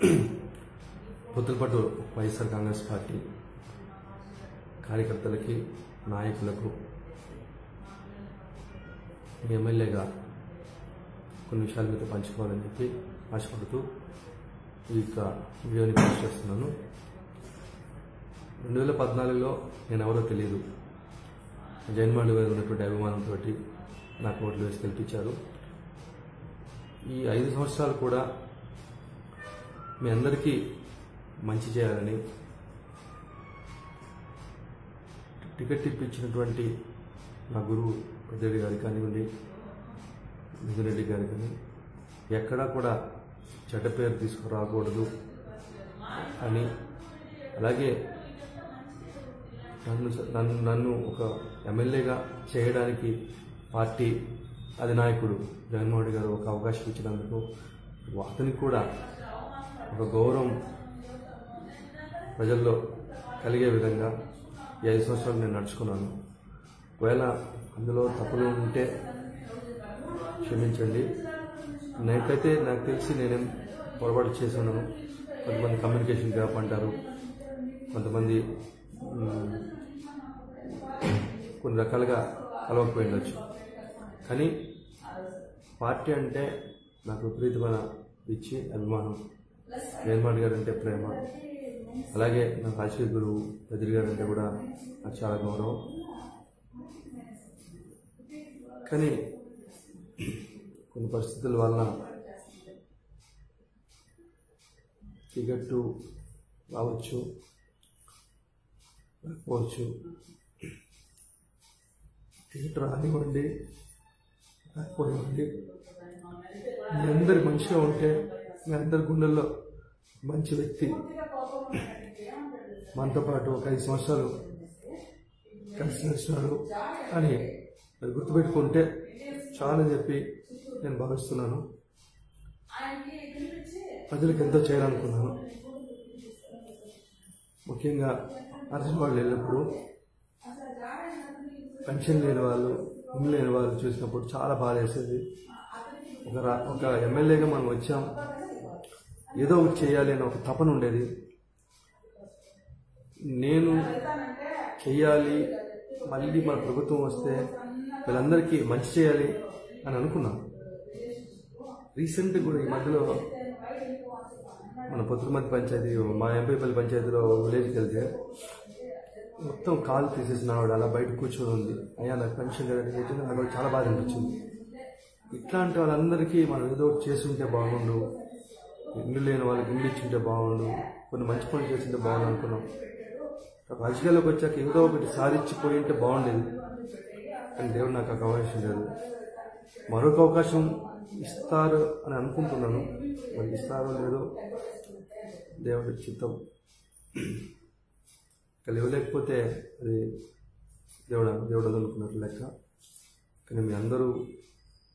పొత్తులపాటు YSR Congress party కార్యకర్తలకి నాయకులకు ఎమ్మెల్యేగా కొన్ని విషయాల మీద పంచుకోవాలని చెప్పి ఆశపడుతూ ఈ యొక్క వీడియోని పోస్ట్ చేస్తున్నాను. రెండు వేల పద్నాలుగులో నేను ఎవరో తెలియదు జగన్మోహన్ గారు ఉన్నటువంటి అభిమానంతో నాకు ఓట్లు వేసి గెలిపించారు. ఈ ఐదు సంవత్సరాలు కూడా మీ అందరికీ మంచి చేయాలని టికెట్ ఇప్పించినటువంటి నా గురువు పెద్దరెడ్డి గారి కానివ్వండి మిథునరెడ్డి గారి కానీ ఎక్కడా కూడా చెడ్డ పేరు తీసుకురాకూడదు అని అలాగే నన్ను నన్ను నన్ను ఒక ఎమ్మెల్యేగా చేయడానికి పార్టీ అధినాయకుడు జగన్మోహన్ రెడ్డి గారు ఒక అవకాశం ఇచ్చినందుకు అతనికి కూడా ఒక గౌరవం ప్రజల్లో కలిగే విధంగా ఈ ఐదు సంవత్సరాలు నేను నడుచుకున్నాను. ఒకవేళ అందులో తప్పులు ఉంటే క్షమించండి. నాకైతే నాకు తెలిసి నేనేం పొరపాటు చేశాను కొంతమంది కమ్యూనికేషన్ గ్యాప్ అంటారు. కొంతమంది కొన్ని రకాలుగా కలవకపోయి ఉండొచ్చు. కానీ పార్టీ అంటే నాకు విపరీతమైన ఇచ్చి అభిమానం. జగన్మోహన్ గారు అంటే ప్రేమ. అలాగే నా రాజకీయ గురువు బదిరి గారు అంటే కూడా నాకు చాలా గౌరవం. కానీ కొన్ని పరిస్థితుల వలన టికెట్ రావచ్చు రాకపోవచ్చు. టికెట్ రానివ్వండి రాకపోనివ్వండి. మీ అందరి మంచిగా ఉంటే మీ అందరి గుండెల్లో మంచి వ్యక్తి. మనతో పాటు ఒక ఐదు సంవత్సరాలు కలిసి నడిచినాడు అని అది గుర్తుపెట్టుకుంటే చాలా చెప్పి నేను భావిస్తున్నాను. ప్రజలకు ఎంతో చేయాలనుకున్నాను. ముఖ్యంగా అర్జున్ వాళ్ళు వెళ్ళినప్పుడు పెన్షన్ లేని వాళ్ళు ఇల్లు లేని వాళ్ళు చూసినప్పుడు చాలా బాధ వేసేది ఒక రా- ఒక ఎమ్మెల్యేగా మనం వచ్చాం. ఏదో ఒకటి చేయాలి అని ఒక తపన ఉండేది. నేను చెయ్యాలి మళ్ళీ మన ప్రభుత్వం వస్తే వీళ్ళందరికీ మంచి చేయాలి అని అనుకున్నాను రీసెంట్ కూడా ఈ మధ్యలో మన పొత్తులమతి పంచాయతీ మా ఎంపీపల్లి పంచాయతీలో విలేజ్కి వెళ్తే మొత్తం కాలు తీసేసిన ఆవిడ అలా బయట కూర్చొని ఉంది. అయ్యా నాకు పెన్షన్ కదండి నాకు చాలా బాధ అనిపించింది. ఇట్లాంటి వాళ్ళందరికీ మనం ఏదో ఒకటి చేస్తుంటే బాగుండు. ఇల్లు లేని వాళ్ళకి ఇల్లు ఇచ్చింటే బాగుండు కొన్ని మంచి పనులు చేస్తుంటే బాగుండు అనుకున్నాం. రాజకీయాల్లోకి వచ్చాక ఏదో ఒకటి సాధించిపోయి ఉంటే బాగుండేది. కానీ దేవుడు నాకు ఒక అవకాశం లేదు మరొక అవకాశం ఇస్తారు అని అనుకుంటున్నాను. మరి ఇస్తారో లేదో దేవుడి చిత్తం. ఇక్కడ ఇవ్వలేకపోతే అది దేవుడు దేవుడు అనుకున్నట్లు లెక్క. కానీ మీ అందరూ